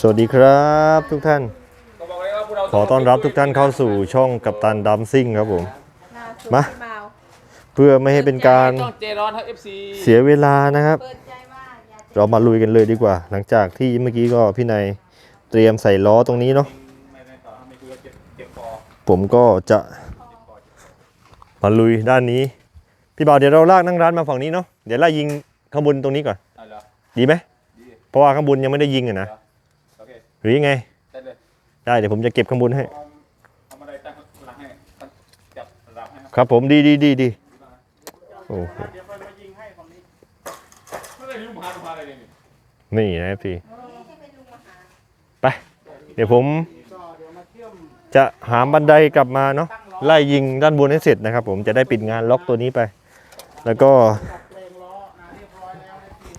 สวัสดีครับทุกท่านก็บอกเลยว่าพวกเราขอต้อนรับทุกท่านเข้าสู่ช่องกัปตันดัมซิ่งครับผม มาเปล่าเพื่อไม่ให้เป็นการต้องเจร้อนครับ FC เสียเวลานะครับเปิดใจว่าอยากจะเรามาลุยกันเลยดีกว่า หลังจากที่เมื่อกี้ก็พี่นายเตรียมใส่ล้อตรงนี้เนาะไม่ไม่ต่อไม่คุยเก็บเก็บคอผมก็จะมาลุยด้านนี้ พี่บ่าวเดี๋ยวเราลากนั่งร้านมาฝั่งนี้เนาะเดี๋ยวไล่ยิงข้างบนตรงนี้ก่อนเอาเหรอดีไหมดีเพราะว่าข้างบนยังไม่ได้ยิงอะนะโอเค หรือยังไง ได้เลยได้เดี๋ยวผมจะเก็บข้างบนให้ เอาเอามาได้ตั้งหลังให้ตั้งจับระดับให้ครับครับผมดีดีดีดีโอ้โหเดี๋ยวไปมายิงให้ฝั่งนี้ไม่ได้ลืมพาลืมพาอะไรเลยนี่นี่นะพี่ให้ไปดูมาหาไป เดี๋ยวผมจะหาบันไดกลับมาเนาะไล่ยิงด้านบนให้เสร็จนะครับ ผมจะได้ปิดงานล็อกตัวนี้ไป แล้วก็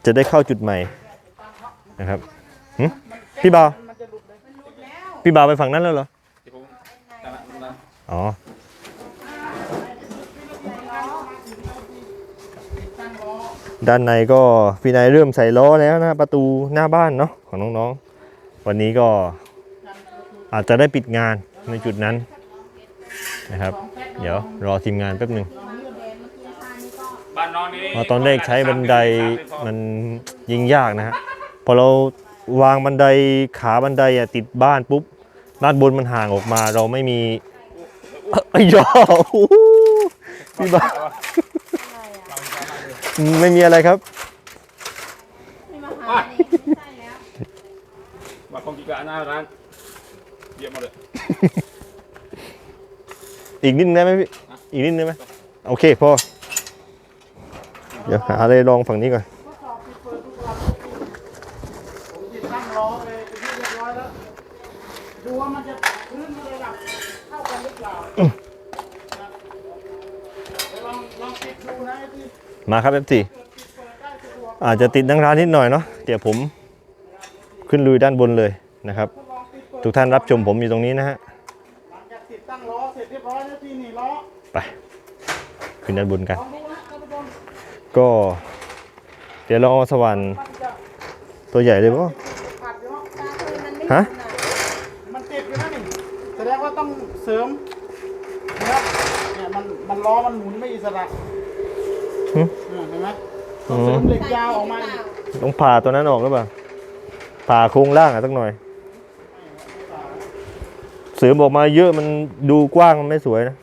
จะได้เข้าจุดใหม่นะครับหึพี่บ่าวมันรุดแล้ว พี่บ่าวไปฝั่งนั้นแล้วเหรอที่ผมตั้งหลังตั้งหลังอ๋อด้านในก็พี่นายเริ่มใส่ล้อแล้วนะประตูหน้าบ้านเนาะของน้องๆ วันนี้ก็อาจจะได้ปิดงานในจุดนั้นนะครับ เดี๋ยวรอทีมงานแป๊บหนึ่งบ้านน้องนี่เพราะตอนแรกใช้บันไดมันยิงยากนะฮะพอเราวางบันไดขาบันไดอะติดบ้านปุ๊บ ด้านบนมันห่างออกมาเราไม่มีไอ้ยยอโอ้โหพี่บ้าไม่มีอะไรครับไม่มาหานี่ไม่ใช่แล้วมาคงกิกะหน้าร้านเยี่ยมหมดเลยอีกนิดนึงได้ไหมพี่อีกนิดนึงได้ไหมโอเคพอเดี๋ยวหาอะไรลองฝั่งนี้ก่อน ผมติดตั้งล้อไปเป็นที่เรียบร้อยแล้ว ดูว่ามันจะพื้นมันระดับเท่ากันหรือเปล่านะเดี๋ยวลองลองติดดูนะไอ้ที่ มาครับเอฟซีอาจจะติดนั่งร้านนิดหน่อยเนาะเดี๋ยวผมขึ้นลุยด้านบนเลยนะครับ ทุกท่านรับชมผมอยู่ตรงนี้นะฮะไป ขึ้นด้านบนกัน ก็เดี๋ยวเราเอาสว่านมันจะตัวใหญ่เลยป่ะฮะหนุนอะมันติดอยู่นะนี่แสดงว่าต้องเสริมนะครับเนี่ยมันมันล้อมันหมุนไม่อิสระ หึอืมเห็นไหมต้องเสริมเหล็กยาวออกมาอีกต้องผ่าตัวนั้นออกหรือเปล่าผ่าโครงล่างอะสักหน่อย เสริมออกมาเยอะมันดูกว้างมันไม่สวยนะ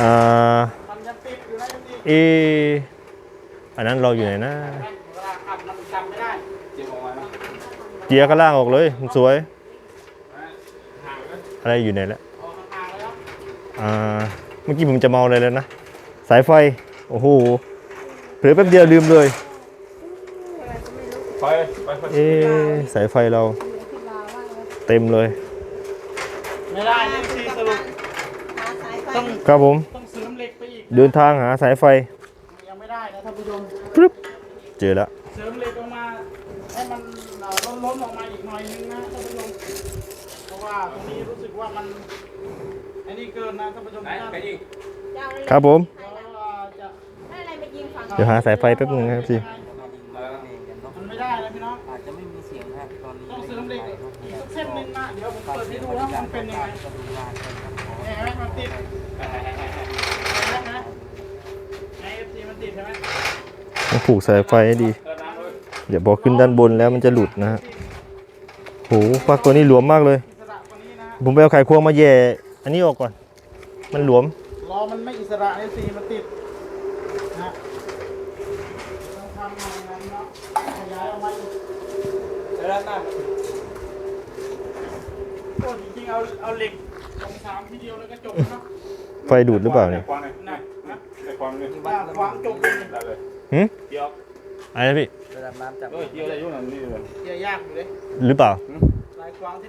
อ่ามันยังติดอยู่นะยังติดเอออันนั้นเราอยู่ไหนนะ เวลาอัดมันจำไม่ได้เยี่ยมออกมานะเจียร์ก็ล่างออกเลยมันสวยห่างกันอะไรอยู่ไหนแล้วออกห่างๆแล้วอ่า เมื่อกี้ผมจะเมาอะไรแล้วนะ สายไฟ โอ้โหเผลอแป๊บเดียวลืมเลย ไปไปไปเอ๊ะสายไฟเราที่ลาว่าไงเต็มเลย ไม่ได้นี่ทีสรุปหาสายไฟต้องครับผม ต้องเสริมเหล็กไปอีก เดินทางหาสายไฟ ยังไม่ได้นะท่านผู้ชมปึ๊บเจอแล้วเสริมเหล็กออกมาให้มันเอ่อล้นๆออกมาอีกหน่อยนึงนะท่านผู้ชมเพราะว่าตรงนี้รู้สึกว่ามันไอ้นี่เกินนะท่านผู้ชมไหนนะไปยิงจะเอาอะไครับผมเดี๋ยวว่าจะได้อะไรไปยิงฝั่งเดี๋ยวหาสายไฟแป๊บนึงนะครับพี่มันไม่ได้นะพี่น้อง อาจจะไม่มีเสียงนะครับตอนนี้ต้องเสริมเหล็กอีกสักเส้นหนึ่งนะ เดี๋ยวผมเปิดให้ดูว่ามันเป็นยังไงก็ดูงานกันครับขอเห็นไหมมันติดเห็นไหมไอเอฟซีมันติดใช่ไหมต้องผูกสายไฟให้ดีเออน้ำเลยเดี๋ยวพอขึ้นด้านบนแล้วมันจะหลุดนะฮะโหปลักตัวนี้หลวมมากเลย อิสระกว่านี้นะ ผมไปเอาไขควงมาแย่ อันนี้ออกก่อน มันหลวมล้อมันไม่อิสระไอซีมันติดนะต้องทำอย่างนั้นเนาะขยายออกมาอีกแล้วน้ก็จริงๆเอาเอาเหล็กสองสามทีเดียวแล้วก็จบเนาะไฟดูดหรือเปล่าเนี่ยควางเลยนะนะแต่ควางเลยว่าขวางจบเลยได้เลยหืมเดี๋ยวอะไรนะพี่ระดับน้ำจากเออเดี๋ยวอะไรยุ่งหน่อยนี่เลยเกี่ยยากอยู่เลยหรือเปล่าลายขวางที่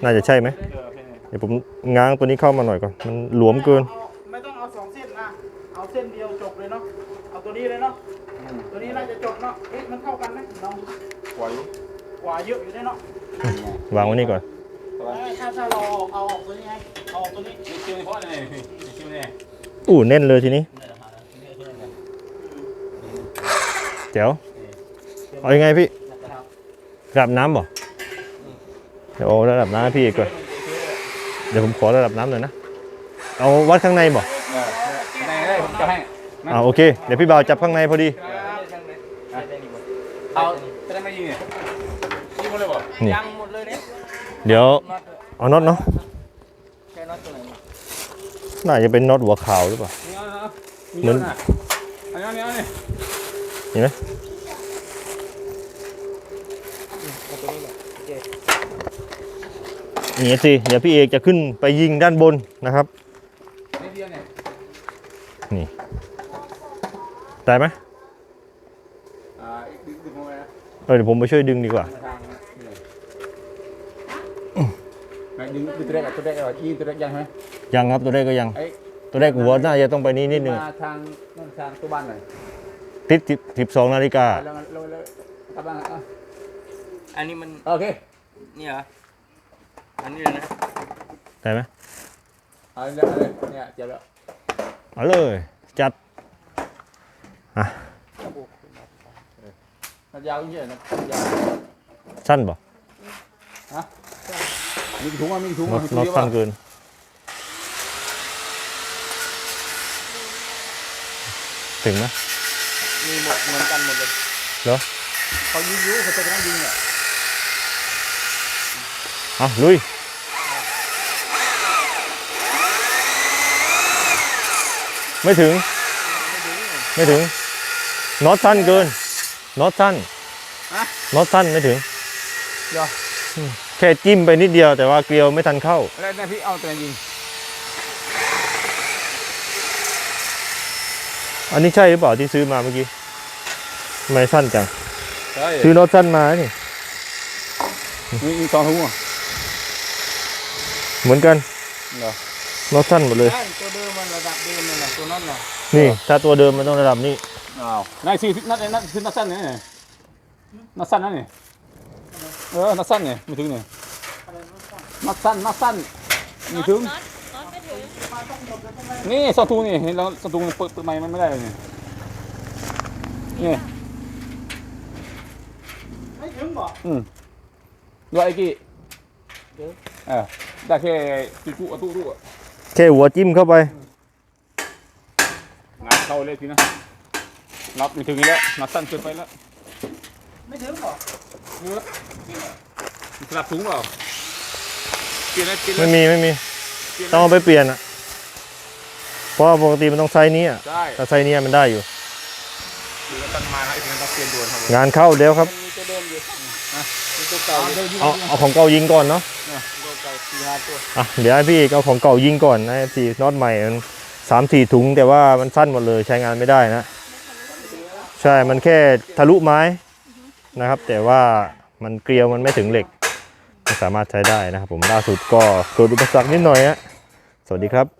น่าจะใช่ไหมเออเป็นไงเดี๋ยวผมง้างตัวนี้เข้ามาหน่อยก่อน มันหลวมเกินอาไม่ต้องเอาสองเส้นนะ เอาเส้นเดียวจบเลยเนาะ เอาตัวนี้เลยเนาะ ตัวนี้น่าจะจบเนาะเอ๊ะมันเท่ากันไหมลองดูกว่าอยู่กว่าเยอะอยู่ด้วยเนาะ วางไว้นี่ก่อนถ้าถ้าเราเอาออกตัวนี้ไงเอาออกตัวนี้นี่คิวเพราะอะไรนี่คิวเนี่ยอู้แน่นเลยทีนี้เจ๋วเอายังไงพี่ระดับน้ำบ่ เดี๋ยวเอาระดับน้ำให้พี่เอกก่อนเดี๋ยวผมขอระดับน้ำหน่อยนะ เอาวัดข้างในบ่เออในได้ผมจะให้ อ่าโอเค เดี๋ยวพี่บ่าวจับข้างในพอดี เอาจะได้ไม่ยิงเนี่ยยิงหมดเลยบ่นี่ ยังหมดเลยเนี่ยเดี๋ยวน็อตเอาน็อตเนาะ แค่น็อตตัวไหนน่าจะเป็นน็อตหัวขาวหรือเปล่า เหมือนอันนี้อันนี้อันนี้เห็นไหม นี่สิเดี๋ยวพี่เอกจะขึ้นไปยิงด้านบนนะครับนิดเดียวเนี่ยนี่ได้ไหมอ่าดึงดึงลงไปนะเออเดี๋ยวผมไปช่วยดึงดีกว่ามาทางนี่ไหนดึงดึงตัวแรกกับตัวแรกเอายิงตัวแรกยังไหมยังครับตัวแรกก็ยังไอ้ตัวแรกหัวน่าจะต้องไปนี้นิดนึงมาทางนั่นทางตัวบ้านหน่อยติดสิบสองนาฬิกาแล้วแล้วแล้วกลับบ้านอะอันนี้มันโอเคนี่เหรอ อันนี้เลยนะได้ไหมเอาเลยเอาเลยเนี่ยเจ็บแล้วเอาเลย จัดมันยาวยิ่งเยอะนะยาวสั้นป่ะมีถุงอะมีถุงน็ออะตมีถุงน็อตเยอะสั้ป่ะนเกินถึงไหมมีหมดเหมือนกันหมดเลยเหรอเขายิงอยู่เขาจะนั่งยิงอะเอาลุยไม่ถึง ไม่ถึงน็อตสั้นเกินน็อตสั้นน็อตสั้นไม่ถึงเดี๋ยวแค่จิ้มไปนิดเดียวแต่ว่าเกลียวไม่ทันเข้าแล้วเนี่ยพี่เอาตัวไหนยิง อันนี้ใช่หรือเปล่าที่ซื้อมาเมื่อกี้ทำไมสั้นจังใช่ซื้อน็อตสั้นมานี่มีมีสองถุงอะ เหมือนกันเหรอน็อตสั้นหมดเลยใช่ตัวเดิมมันระดับเดิมเลยแหละตัวนั้นแหละนี่ถ้าตัวเดิมมันต้องระดับนี้อ้าวนายซื้อนัดนัดซื้อนัดสั้นเนี่ยนัดสั้นนั่นนี่เออนัดสั้นเนี่ยไม่ถึงเนี่ยนัดสั้นนัดสั้นไม่ถึงน็อตน็อตไม่ถึงนี่สองถุงนี่เห็นแล้วสองถุงเปิดเปิดไม้มันไม่ได้เลยนี่นี่ไม่ถึงบ่อืมดูไอ้กี้ เออได้แค่จุจุอะตุตุอะแค่หัวจิ้มเข้าไป งานเข้าเลยทีนะนับไม่ถึงอีกแล้วนัดสั้นเกินไปแล้วไม่ถึงบ่เนื้อสลับถุงเปล่าเปลี่ยนเลยเปลี่ยนเลไม่ยมีไม่มี เปลี่ยนต้องเอาไปเปลี่ยนอะ เพราะว่าปกติมันต้องไซส์นี้อะได้ถ้าไซส์นี้มันได้อยู่ดูแล้วตั้งมาแล้วไอ้ทีนั้นต้องเปลี่ยนด่วนครับผมงานเข้าเดี๋ยวครับมันมี ตัวเดิมอยู่มีตัวเก่าเดินยิงเอาเอาของเก่ายิงก่อนเนาะตัวเก่าสี่ห้าตัวอะเดี๋ยวให้พี่เอกเอาของเก่ายิงก่อนนะสีน็อตใหม่มันสามสี่ถุงแต่ว่ามันสั้นหมดเลยใช้งานไม่ได้นะ ใช่มันแค่ทะลุไม้นะครับ แต่ว่ามันเกลียวมันไม่ถึงเหล็กไม่สามารถใช้ได้นะครับผมล่าสุดก็เกิดอุปสรรคนิดหน่อยฮะสวัสดีครับ